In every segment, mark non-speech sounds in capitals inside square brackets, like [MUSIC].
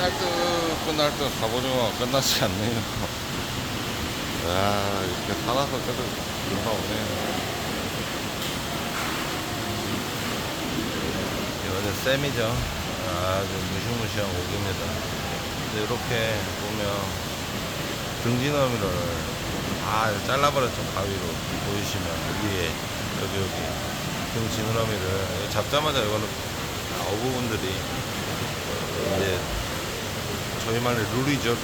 딸뜨끈날듯 갑오징어가 끝나지 않네요. 야 이렇게 살아서 계속 올라오네. 이거는 쌤이죠. 아주 무시무시한 고기입니다. 근데 이렇게 보면 등지너미를 다 잘라버렸죠 가위로 보이시면 위에 여기 여기 등지느러미를 잡자마자 이거는 어부분들이 이제 저희 말로 룰이죠 룰.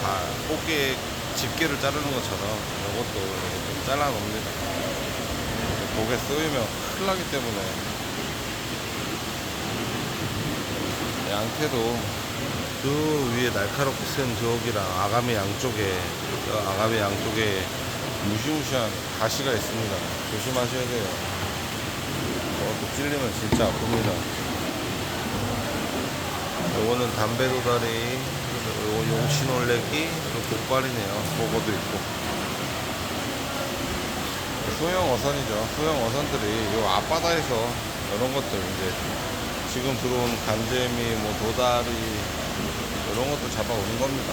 다 꽃게 집게를 자르는 것처럼 이것도 이렇게 좀 잘라 놓습니다. 고개 쓰이면 큰일 나기 때문에 양태도 그 위에 날카롭게 쓴 저기랑 아가미 양쪽에 저 아가미 양쪽에 무시무시한 가시가 있습니다. 조심하셔야 돼요. 저것도 찔리면 진짜 아픕니다. 요거는 담배 도다리, 요거 용신 올레기, 그리고 족발이네요. 그거도 있고. 소형 어선이죠. 소형 어선들이 요 앞바다에서 이런 것들 이제 지금 들어온 간재미, 뭐 도다리 이런 것도 잡아오는 겁니다.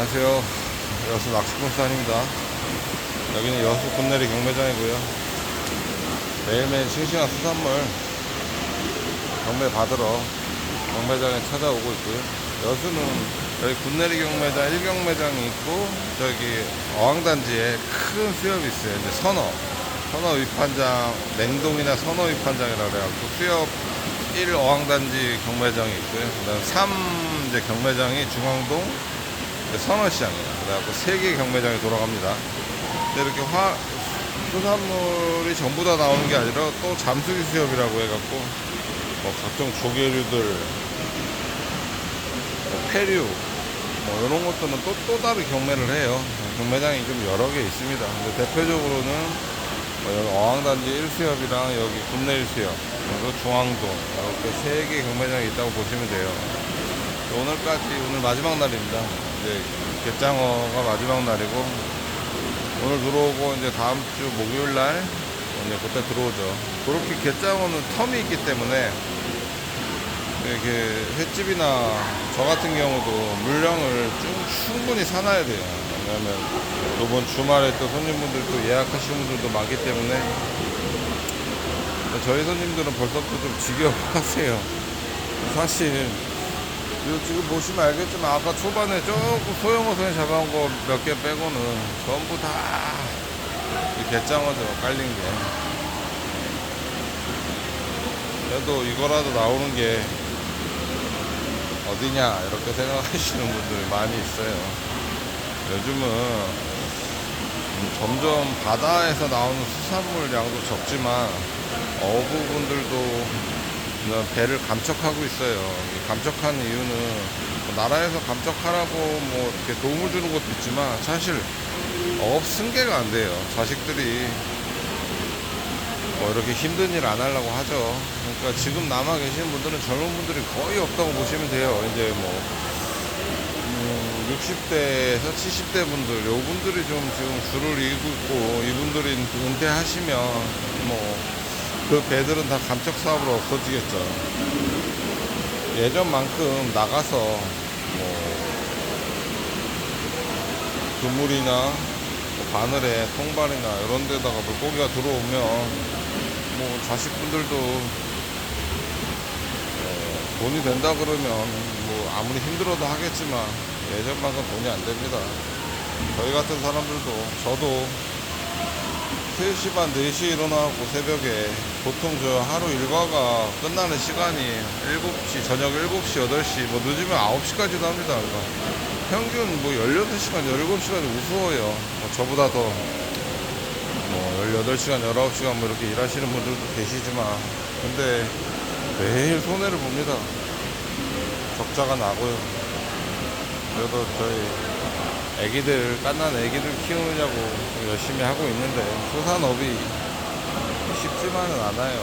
안녕하세요. 여수 낚시꾼산입니다. 여기는 여수 군내리 경매장이고요. 매일매일 싱싱한 수산물 경매 받으러 경매장에 찾아오고 있고요. 여수는 여기 군내리 경매장 1경매장이 있고 저기 어항단지에 큰 수협이 있어요. 이제 선어 선어 위판장 냉동이나 선어 위판장이라 그래갖고 수협 1 어항단지 경매장이 있고요. 그다음 3 이제 경매장이 중앙동 선어시장이에요. 그래갖고 세 개 경매장이 돌아갑니다. 이렇게 화 수산물이 전부 다 나오는 게 아니라 또 잠수기 수협이라고 해갖고 뭐 각종 조개류들 뭐 폐류 뭐 이런 것들은 또, 또 다른 경매를 해요. 경매장이 좀 여러 개 있습니다. 근데 대표적으로는 뭐 여기 어항단지 1수협이랑 여기 국내 1수협, 그리고 중앙동 이렇게 세 개 경매장이 있다고 보시면 돼요. 오늘까지 오늘 마지막 날입니다. 이제 갯장어가 마지막 날이고 오늘 들어오고 이제 다음 주 목요일 날 이제 그때 들어오죠. 그렇게 갯장어는 텀이 있기 때문에 이렇게 횟집이나 저 같은 경우도 물량을 좀 충분히 사놔야 돼요. 왜냐하면 이번 주말에 또 손님분들도 예약하시는 분들도 많기 때문에 저희 손님들은 벌써부터 좀 지겨워하세요. 사실 이거 지금 보시면 알겠지만 아까 초반에 조금 소형어선에 잡아온 거 몇 개 빼고는 전부 다 갯장어죠 깔린 게. 그래도 이거라도 나오는 게 어디냐 이렇게 생각하시는 분들이 많이 있어요. 요즘은 음, 점점 바다에서 나오는 수산물 양도 적지만 어부분들도 배를 감척하고 있어요. 이 감척한 이유는 뭐 나라에서 감척하라고 뭐 이렇게 도움을 주는 것도 있지만 사실 어업 승계가 안 돼요. 자식들이 뭐 이렇게 힘든 일 안 하려고 하죠. 그러니까 지금 남아 계시는 분들은 젊은 분들이 거의 없다고 보시면 돼요. 이제 뭐 음, 60대에서 70대 분들, 요 분들이 좀 지금 줄을 이고 있고 이분들이 은퇴하시면 뭐 그 배들은 다 감척 사업으로 없어지겠죠. 예전만큼 나가서 뭐 그물이나 뭐 바늘에 통발이나 이런 데다가 물고기가 들어오면 뭐 자식분들도 어, 돈이 된다 그러면 뭐 아무리 힘들어도 하겠지만 예전만큼 돈이 안 됩니다. 저희 같은 사람들도 저도 3시 반, 4시에 일어나고 새벽에 보통 저 하루 일과가 끝나는 시간이 7시, 저녁 7시, 8시, 뭐 늦으면 9시까지도 합니다. 그러니까 평균 뭐 18시간, 17시간이 우스워요. 뭐 저보다 더 뭐 18시간, 19시간 뭐 이렇게 일하시는 분들도 계시지만 근데 매일 손해를 봅니다. 적자가 나고요. 그래도 저희 애기들, 깐난 애기들 키우느냐고 열심히 하고 있는데, 수산업이 쉽지만은 않아요.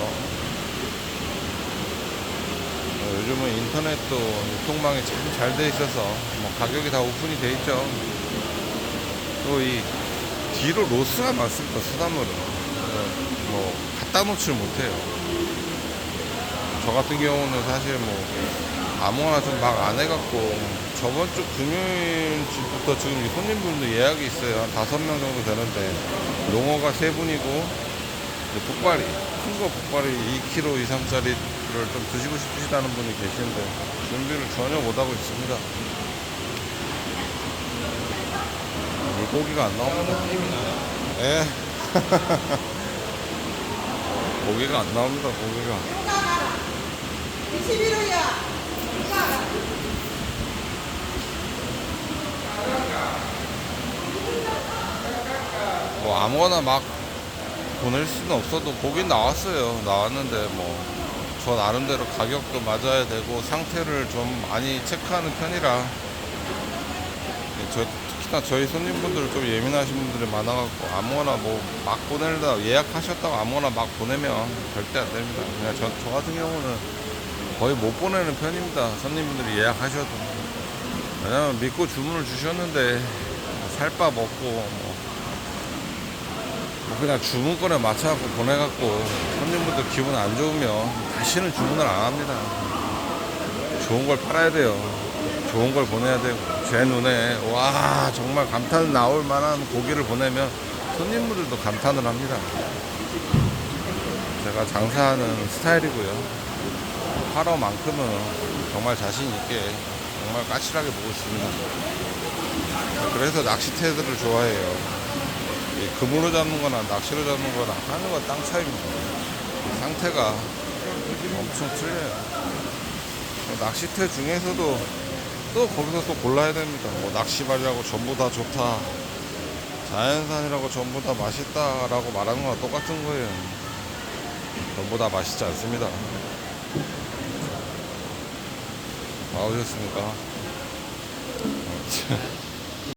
어, 요즘은 인터넷도 유통망이 참 잘 돼 있어서, 뭐 가격이 다 오픈이 돼 있죠. 또 이 뒤로 로스가 많습니다 수산물은 그래서 뭐 갖다 놓질 못해요 저 같은 경우는 사실 뭐 아무거나 좀 막 안 해갖고 저번 주 금요일부터 지금 이 손님분들 예약이 있어요 한 다섯 명 정도 되는데 농어가 세 분이고 이제 복발이 큰 거 복발이 2kg 이상짜리를 좀 드시고 싶으시다는 분이 계시는데 준비를 전혀 못하고 있습니다. 물고기가 안 나옵니다. 예. [LAUGHS] 고기가 안 나옵니다 고기가. 21호야. 뭐 아무거나 막 보낼 수는 없어도 고긴 나왔어요. 나왔는데 뭐 저 나름대로 가격도 맞아야 되고 상태를 좀 많이 체크하는 편이라 예, 저 특히나 저희 손님분들 좀 예민하신 분들이 많아갖고 아무거나 뭐 막 보내다 예약하셨다고 아무거나 막 보내면 절대 안 됩니다. 그냥 저, 저 같은 경우는 거의 못 보내는 편입니다. 손님분들이 예약하셔도 왜냐면 믿고 주문을 주셨는데 살 바 먹고 뭐 뭐 그냥 주문권에 맞춰갖고 보내갖고 손님분들 기분 안 좋으면 다시는 주문을 안 합니다. 좋은 걸 팔아야 돼요. 좋은 걸 보내야 되고 제 눈에 와 정말 감탄 나올 만한 고기를 보내면 손님분들도 감탄을 합니다. 제가 장사하는 스타일이고요. 파러만큼은 정말 자신 있게 정말 까칠하게 보고 있습니다. 그래서 낚시태들을 좋아해요. 이 금으로 잡는 거나 낚시로 잡는 거나 하늘과 땅 차이입니다. 이 상태가 엄청 틀려요. 낚시태 중에서도 또 거기서 또 골라야 됩니다. 뭐 낚시발이라고 전부 다 좋다. 자연산이라고 전부 다 맛있다라고 말하는 거랑 똑같은 거예요. 전부 다 맛있지 않습니다. 나오셨습니까? 어, 참.